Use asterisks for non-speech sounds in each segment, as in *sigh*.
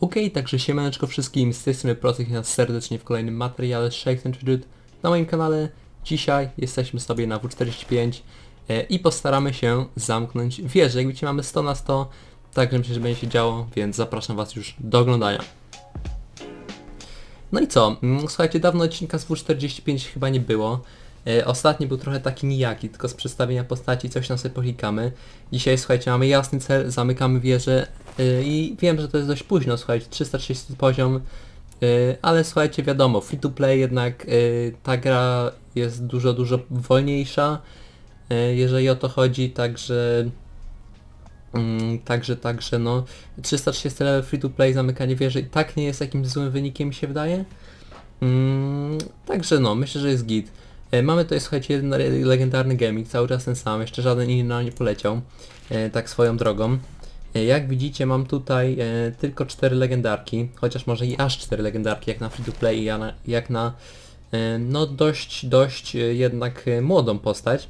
Ok, także siemaneczko wszystkim, z tej strony Procek i nas serdecznie w kolejnym materiale Shakes and Tribute na moim kanale. Dzisiaj jesteśmy sobie na W45 e, i postaramy się zamknąć wieżę. Jak widzicie mamy 100 na 100, także myślę, że będzie się działo, więc zapraszam Was już do oglądania. No i co? Mm, Słuchajcie, dawno odcinka z W45 chyba nie było. E, Ostatni był trochę taki nijaki, tylko z przedstawienia postaci coś tam sobie poklikamy. Dzisiaj, słuchajcie, mamy jasny cel, zamykamy wieżę i wiem, że to jest dość późno, słuchajcie, 330 poziom, e, ale słuchajcie, wiadomo, free to play jednak e, ta gra jest dużo, dużo wolniejsza, jeżeli o to chodzi, także Mm, także, także no 330 level free to play, zamykanie wieży i tak nie jest jakimś złym wynikiem mi się wydaje. Mm, także no, myślę, że jest git. Mamy tutaj słuchajcie jeden legendarny gaming, cały czas ten sam, jeszcze żaden inny nam nie poleciał, tak swoją drogą. E, jak widzicie mam tutaj e, tylko 4 legendarki, chociaż może i aż 4 legendarki jak na free to play i jak na e, no dość, dość jednak młodą postać.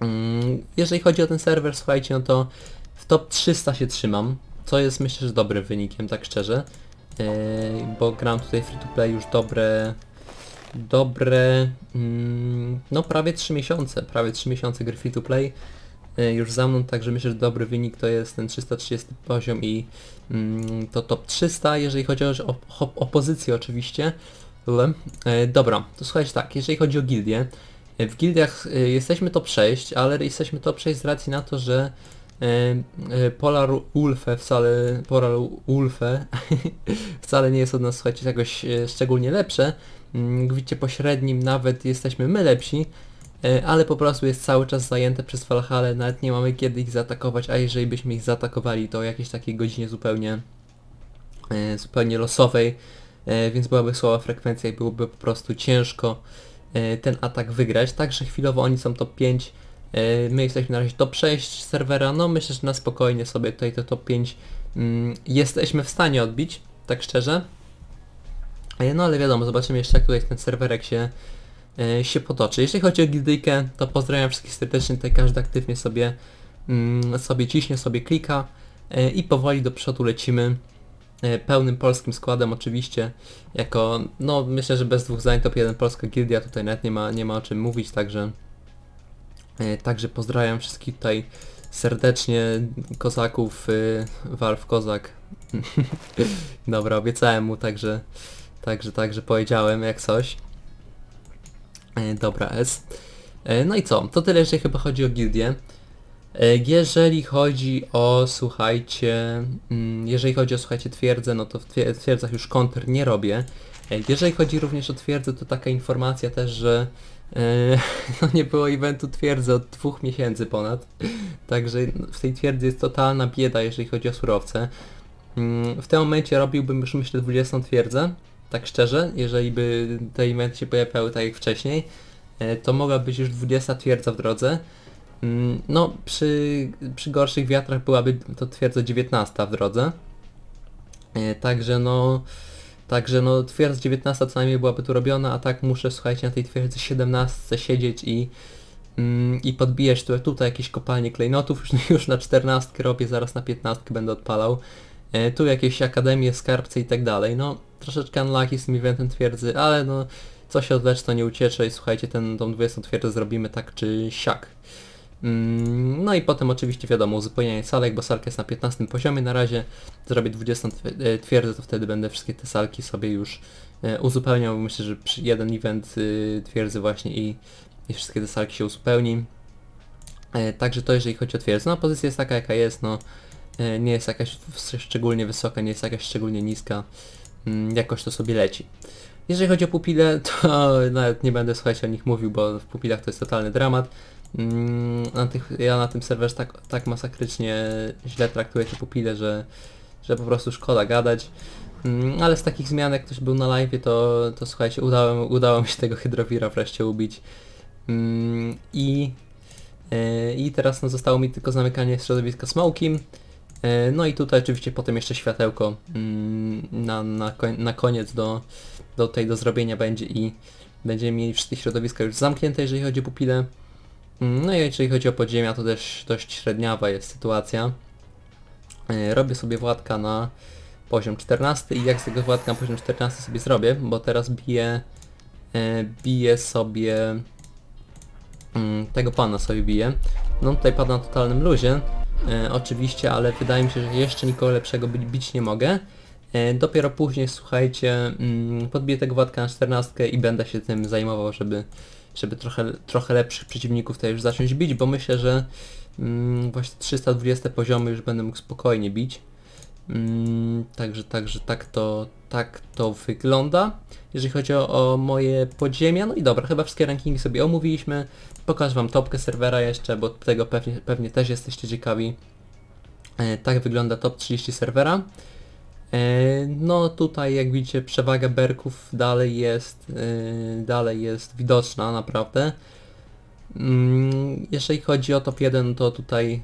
Mm, Jeżeli chodzi o ten serwer, słuchajcie, no to w top 300 się trzymam, co jest myślę, że dobrym wynikiem, tak szczerze. Bo gram tutaj free to play już dobre, dobre, mm, no prawie 3 miesiące, prawie 3 miesiące gry free to play już za mną, także myślę, że dobry wynik to jest ten 330 poziom i mm, to top 300, jeżeli chodzi o, o, o pozycję oczywiście. Yy, dobra, to słuchajcie tak, jeżeli chodzi o gildię, w gildiach y, jesteśmy top 6, ale jesteśmy top 6 z racji na to, że y, y, Polar Ulfe wcale, Polar Ulfe *laughs* wcale nie jest od nas, słuchajcie, jakoś y, szczególnie lepsze. Mm, widzicie, po średnim nawet jesteśmy my lepsi, y, ale po prostu jest cały czas zajęte przez Valhalla, nawet nie mamy kiedy ich zaatakować, a jeżeli byśmy ich zaatakowali, to o jakiejś takiej godzinie zupełnie, y, zupełnie losowej, y, więc byłaby słaba frekwencja i byłoby po prostu ciężko e, ten atak wygrać, także chwilowo oni są top 5, e, my jesteśmy na razie top 6 serwera, no myślę, że na spokojnie sobie tutaj to top 5 mm, jesteśmy w stanie odbić, tak szczerze. E, No ale wiadomo, zobaczymy jeszcze jak tutaj ten serwerek się, e, się potoczy. Jeśli chodzi o gildyjkę, to pozdrawiam wszystkich serdecznie, tutaj każdy aktywnie sobie, mm, sobie ciśnie, sobie klika e, i powoli do przodu lecimy e, pełnym polskim składem oczywiście, jako, no myślę, że bez dwóch zdań top 1 polska gildia, tutaj nawet nie ma, nie ma o czym mówić, także e, także pozdrawiam wszystkich tutaj serdecznie, kozaków, Valve Kozak. *laughs* Dobra, obiecałem mu, także, także, także powiedziałem jak coś. E, Dobra, S. E, No i co? To tyle, jeżeli chyba chodzi o gildię. E, Jeżeli chodzi o, słuchajcie, mm, jeżeli chodzi o, słuchajcie, twierdzę, no to w twie- w twierdzach już kontr nie robię. Jeżeli chodzi również o twierdzę, to taka informacja też, że *laughs* no nie było eventu twierdzy od dwóch miesięcy ponad. Także w tej twierdzy jest totalna bieda, jeżeli chodzi o surowce. Mm, W tym momencie robiłbym już myślę 20 twierdzę, tak szczerze, jeżeli by te eventy się pojawiały tak jak wcześniej, e, to mogła być już 20 twierdza w drodze. Mm, No, przy, przy gorszych wiatrach byłaby to twierdza 19 w drodze. E, Także no, także no twierdza 19 co najmniej byłaby tu robiona, a tak muszę słuchajcie na tej twierdzy 17 siedzieć i, mm, i podbijać tu, tutaj jakieś kopalnie klejnotów, już, *laughs* już na 14 robię, zaraz na 15 będę odpalał. E, Tu jakieś akademie, skarbce i tak dalej. No, troszeczkę unlucky z tym eventem twierdzy, ale no, co się odleczy, to nie uciecze i słuchajcie, ten, tą 20 twierdzę zrobimy tak czy siak. Mm, No i potem oczywiście wiadomo, uzupełnianie salek, bo salka jest na 15 poziomie na razie. Zrobię 20 tw- e, twierdzę, to wtedy będę wszystkie te salki sobie już e, uzupełniał. Myślę, że jeden event y, twierdzy właśnie i, i wszystkie te salki się uzupełni. Także to jeżeli chodzi o twierdzę. No pozycja jest taka jaka jest, no nie jest jakaś szczególnie wysoka, nie jest jakaś szczególnie niska. Mm, Jakoś to sobie leci. Jeżeli chodzi o pupile, to *laughs* nawet nie będę słuchajcie o nich mówił, bo w pupilach to jest totalny dramat. Mm, Na tych, ja na tym serwerze tak, tak masakrycznie źle traktuję te pupile, że, że po prostu szkoda gadać. Mm, Ale z takich zmian, jak ktoś był na live, to, to słuchajcie, udało, udało mi się tego hydrowira wreszcie ubić. Mm, I, e, I teraz no, zostało mi tylko zamykanie środowiska smokiem. E, No i tutaj oczywiście potem jeszcze światełko mm, na, na, na koniec do, do tej do zrobienia będzie i będziemy mieli wszystkie środowiska już zamknięte, jeżeli chodzi o pupile. Mm, No i jeżeli chodzi o podziemia, to też dość średniawa jest sytuacja. E, Robię sobie Władka na, poziom 14 i jak z tego Władka na poziom 14 sobie zrobię, bo teraz biję, e, biję sobie mm, tego pana sobie biję. No tutaj pada na totalnym luzie, e, oczywiście, ale wydaje mi się, że jeszcze nikogo lepszego bi- bić nie mogę. E, dopiero później, słuchajcie, mm, podbiję tego Władka na 14 i będę się tym zajmował, żeby, żeby trochę, trochę lepszych przeciwników tutaj już zacząć bić, bo myślę, że mm, właśnie 320 poziomy już będę mógł spokojnie bić. Mm, także, także tak to, tak to wygląda. Jeżeli chodzi o, o moje podziemia, no i dobra, chyba wszystkie rankingi sobie omówiliśmy. Pokażę wam topkę serwera jeszcze, bo tego pewnie, pewnie też jesteście ciekawi. E, tak wygląda top 30 serwera. E, no tutaj jak widzicie przewaga berków dalej jest, e, dalej jest widoczna naprawdę. Mm, Jeżeli chodzi o top 1, to tutaj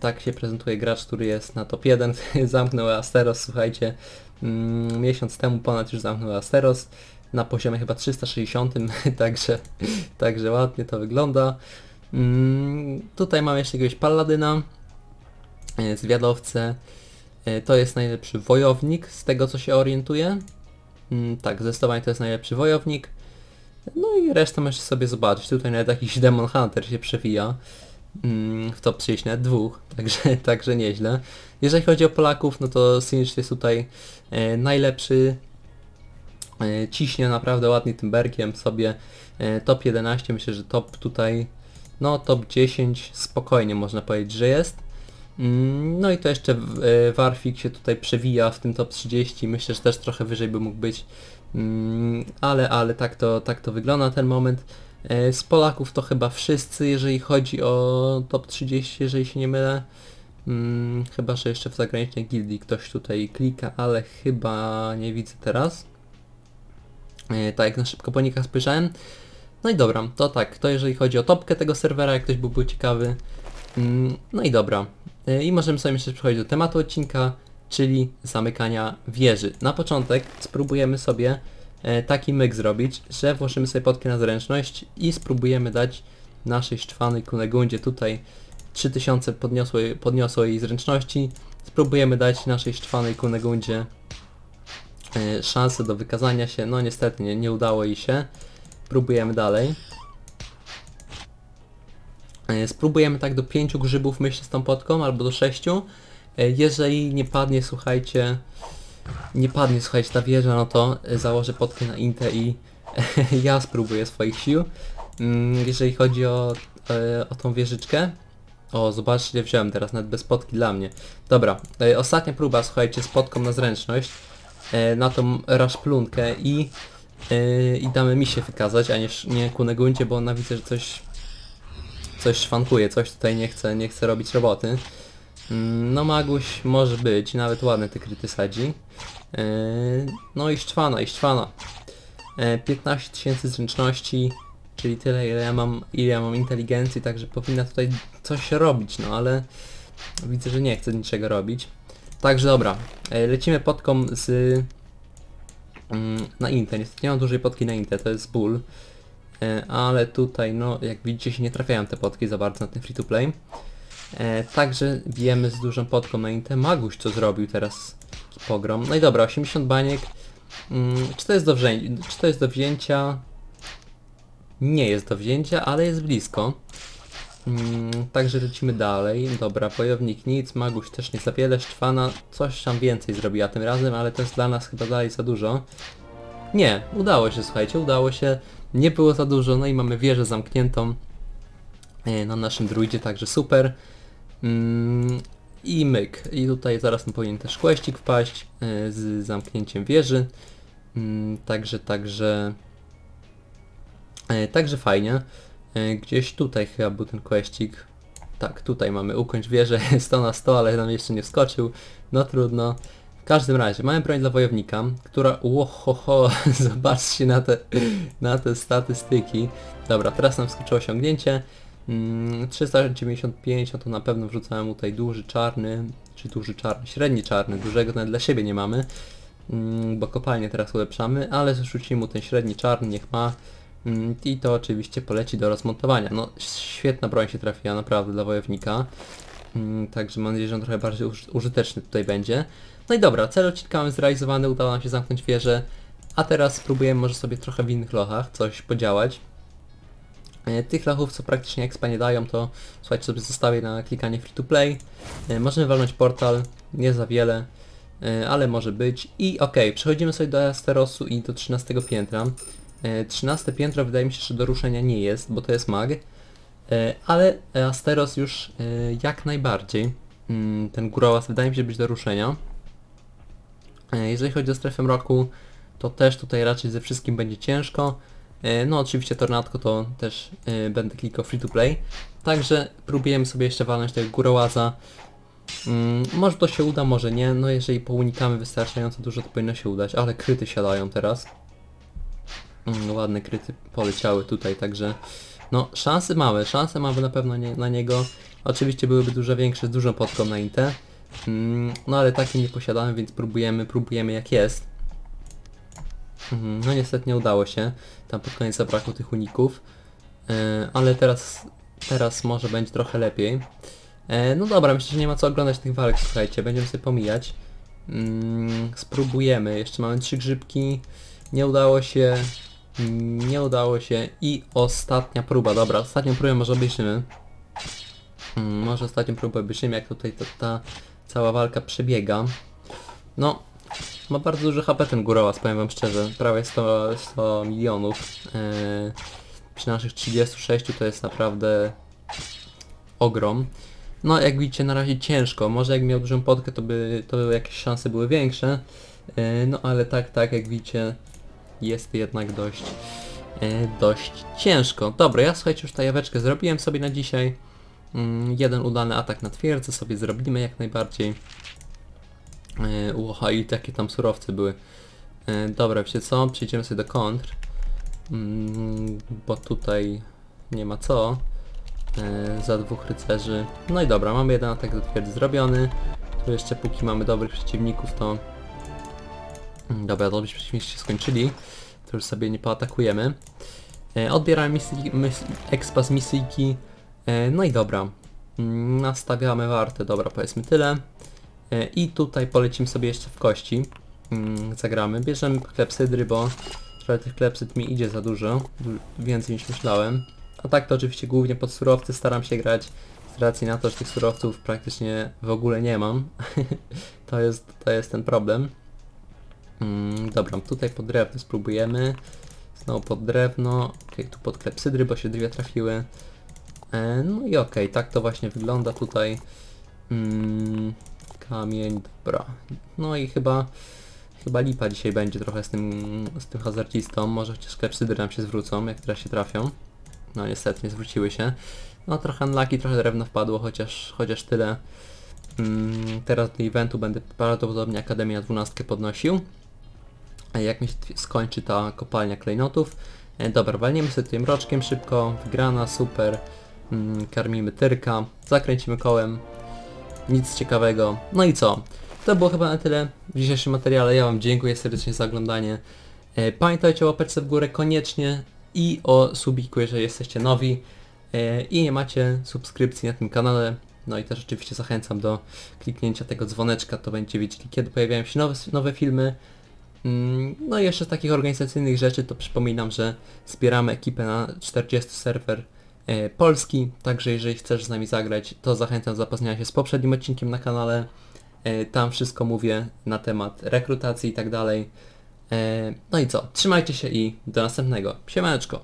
tak się prezentuje gracz, który jest na top 1. *laughs* zamknął Asteros, słuchajcie. mm, Miesiąc temu ponad już zamknął Asteros na poziomie chyba 360, *laughs* także, także ładnie to wygląda. Mm, Tutaj mam jeszcze jakiegoś Palladyna, e, zwiadowcę. E, To jest najlepszy wojownik, z tego co się orientuję. Mm, Tak, zdecydowanie to jest najlepszy wojownik. No i resztę możecie sobie zobaczyć. Tutaj nawet jakiś Demon Hunter się przewija w top 30, nawet dwóch, także, *laughs* także nieźle. Jeżeli chodzi o Polaków, no to Sinch jest tutaj e, najlepszy. E, ciśnie naprawdę ładnie tym berkiem sobie. E, top 11, myślę, że top tutaj, no top 10 spokojnie można powiedzieć, że jest. Mm, No i to jeszcze e, Warfik się tutaj przewija w tym top 30, myślę, że też trochę wyżej by mógł być, Mm, ale, ale tak to, tak to wygląda na ten moment. E, Z Polaków to chyba wszyscy, jeżeli chodzi o top 30, jeżeli się nie mylę. Mm, Chyba, że jeszcze w zagranicznej gildii ktoś tutaj klika, ale chyba nie widzę teraz. E, Tak jak na szybko po nikach spojrzałem. No i dobra, to tak, to jeżeli chodzi o topkę tego serwera, jak ktoś by był ciekawy. Mm, No i dobra. E, I możemy sobie jeszcze przechodzić do tematu odcinka, czyli zamykania wieży. Na początek spróbujemy sobie taki myk zrobić, że włożymy sobie podkę na zręczność i spróbujemy dać naszej szczwanej Kunegundzie tutaj 3000 podniosło, podniosło jej zręczności. Spróbujemy dać naszej szczwanej Kunegundzie e, szansę do wykazania się. No niestety nie, nie udało jej się. Próbujemy dalej. E, Spróbujemy tak do pięciu grzybów myślę z tą potką, albo do sześciu. E, Jeżeli nie padnie, słuchajcie, nie padnie, słuchajcie, ta wieża, no to e, założę potkę na Intę i *laughs* ja spróbuję swoich sił. Mm, Jeżeli chodzi o, e, o tą wieżyczkę, o, zobaczcie, wziąłem teraz, nawet bez potki dla mnie. Dobra, e, ostatnia próba, słuchajcie, z na zręczność, na tą raszplunkę i, i damy mi się wykazać, a nie, nie Kuneguncie, bo ona widzę, że coś coś szwankuje, coś tutaj nie chce, nie chce robić roboty. Mm, No Maguś może być, nawet ładne te kryty sadzi. Yy, No i Szczwana, i Szczwana. Yy, 15 tysięcy zręczności, czyli tyle ile ja mam, ile ja mam inteligencji, także powinna tutaj coś robić, no ale widzę, że nie chce niczego robić. Także dobra, yy, lecimy podką z mm, na Intę. Niestety nie mam dużej podki na Intę, to jest ból. E, ale tutaj, no jak widzicie się nie trafiają te potki za bardzo na ten free to play. E, także bijemy z dużą potką na Intę. Maguś co zrobił teraz pogrom. No i dobra, 80 baniek. Mm, czy to jest do wzięcia? Czy to jest do wzięcia? Nie jest do wzięcia, ale jest blisko. Mm, także lecimy dalej. Dobra, wojownik nic, Maguś też nie za wiele, Szczwana coś tam więcej zrobiła tym razem, ale to jest dla nas chyba dalej za dużo. Nie, udało się, słuchajcie, udało się. Nie było za dużo, no i mamy wieżę zamkniętą e, na naszym druidzie, także super. Mm, I myk. I tutaj zaraz nam powinien też kłeścik wpaść e, z zamknięciem wieży. Mm, Także, także... e, Także fajnie. E, Gdzieś tutaj chyba był ten kłeścik. Tak, tutaj mamy ukończ wieżę *laughs* 100 na 100, ale nam jeszcze nie wskoczył. No trudno. W każdym razie, mamy broń dla wojownika, która... Łohoho, *laughs* zobaczcie na te, na te statystyki. Dobra, teraz nam wskoczyło osiągnięcie. Mm, 395, no to na pewno wrzucałem tutaj duży czarny, czy duży czarny, średni czarny, dużego nawet dla siebie nie mamy, mm, bo kopalnię teraz ulepszamy, ale zrzucimy mu ten średni czarny, niech ma. Mm, I to oczywiście poleci do rozmontowania. No, świetna broń się trafiła naprawdę dla wojownika. Mm, Także mam nadzieję, że on trochę bardziej uż- użyteczny tutaj będzie. No i dobra, cel odcinka mamy zrealizowany, udało nam się zamknąć wieżę, a teraz spróbujemy może sobie trochę w innych lochach coś podziałać. E, Tych lochów, co praktycznie expa nie dają, to słuchajcie, sobie zostawię na klikanie free to play. E, Możemy walnąć portal, nie za wiele, e, ale może być. I okej, przechodzimy sobie do Asterosu i do 13 piętra. E, 13 piętro wydaje mi się, że do ruszenia nie jest, bo to jest mag. Ale Asteros już jak najbardziej. Mm, Ten górołaz wydaje mi się być do ruszenia. Jeżeli chodzi o strefę mroku, to też tutaj raczej ze wszystkim będzie ciężko. E, No oczywiście tornadko to też e, będę klikał free to play. Także próbujemy sobie jeszcze walnąć tego górołaza. Mm, może to się uda, może nie. No jeżeli pounikamy wystarczająco dużo, to powinno się udać. Ale kryty siadają teraz. Mm, ładne kryty poleciały tutaj, także... No, szanse małe, szanse mamy na pewno nie, na niego. Oczywiście byłyby dużo większe z dużą podką na Intę. Mm, no ale takiej nie posiadamy, więc próbujemy, próbujemy jak jest. Mhm, No niestety nie udało się. Tam pod koniec zabrakło tych uników. E, ale teraz, teraz może będzie trochę lepiej. E, no dobra, myślę, że nie ma co oglądać tych walk, słuchajcie, będziemy sobie pomijać. Mm, spróbujemy, jeszcze mamy trzy grzybki. Nie udało się. Nie udało się. I ostatnia próba, dobra, ostatnią próbę może obejrzymy. Mm, może ostatnią próbę obejrzymy, jak tutaj ta, ta cała walka przebiega. No, ma bardzo duży HP ten górołaz, powiem wam szczerze. Prawie 100, 100 milionów. Eee, przy naszych 36 to jest naprawdę ogrom. No jak widzicie na razie ciężko. Może jak miał dużą podkę to by, to jakieś szanse były większe. Eee, no ale tak, tak jak widzicie jest jednak dość, e, dość ciężko. Dobra, ja słuchajcie już tajaweczkę zrobiłem sobie na dzisiaj. Mm, jeden udany atak na twierdzę sobie zrobimy jak najbardziej. E, Łoha i takie tam surowce były. E, dobra, wiecie co? Przejdziemy sobie do kontr. Mm, bo tutaj nie ma co. E, za dwóch rycerzy. No i dobra, mamy jeden atak do twierdzy zrobiony. Tu jeszcze póki mamy dobrych przeciwników, to... Mm, Dobra, dobrzy przeciwnicy się skończyli. To już sobie nie poatakujemy. E, odbieramy misji, mis, expa z misyjki. E, no i dobra. Mm, Nastawiamy wartę, dobra, powiedzmy tyle. E, I tutaj polecimy sobie jeszcze w kości. Mm, zagramy. Bierzemy klepsydry, bo trochę tych klepsyd mi idzie za dużo. Du- Więcej niż myślałem. A tak to oczywiście głównie pod surowce staram się grać. Z racji na to, że tych surowców praktycznie w ogóle nie mam. *laughs* to, jest, to jest ten problem. Mm, dobra, tutaj pod drewno spróbujemy. Znowu pod drewno. Okej, tu pod klepsydry, bo się dwie trafiły. E, no i okej, tak to właśnie wygląda tutaj. Mm, kamień, dobra. No i chyba chyba lipa dzisiaj będzie trochę z tym, z tym hazardzistą. Może chociaż klepsydry nam się zwrócą, jak teraz się trafią. No niestety nie zwróciły się. No trochę unlucky, trochę drewno wpadło, chociaż, chociaż tyle. Mm, teraz do eventu będę prawdopodobnie Akademię 12 podnosił. Jak mi się skończy ta kopalnia klejnotów. E, dobra, walniemy sobie tym roczkiem szybko. Wygrana, super. Mm, karmimy tyrka. Zakręcimy kołem. Nic ciekawego. No i co? To było chyba na tyle w dzisiejszym materiale. Ja Wam dziękuję serdecznie za oglądanie. E, Pamiętajcie o łapeczce w górę koniecznie i o subiku, jeżeli jesteście nowi e, i nie macie subskrypcji na tym kanale. No i też oczywiście zachęcam do kliknięcia tego dzwoneczka, to będziecie wiedzieli kiedy pojawiają się nowe, nowe filmy. Mm, No i jeszcze z takich organizacyjnych rzeczy to przypominam, że zbieramy ekipę na 40 serwer Polski, także jeżeli chcesz z nami zagrać, to zachęcam do zapoznania się z poprzednim odcinkiem na kanale. E, Tam wszystko mówię na temat rekrutacji i tak dalej. E, No i co, trzymajcie się i do następnego. Siemaneczko!